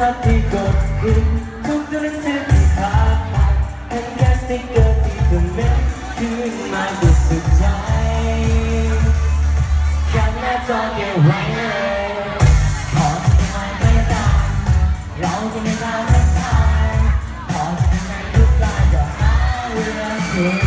ทำที่กดกลุ่มทุกตัวหนังสือที่ผ่านไปทั้งแค่สติ๊กเกอร์ที่เธอเม้นขึ้นมาดูสุดใจแค่หน้าจอเก็บไวขอทำไไม่ตามเราจะไม่ตามไม่ขอทำไมทุกการก็หาเวลาเธอ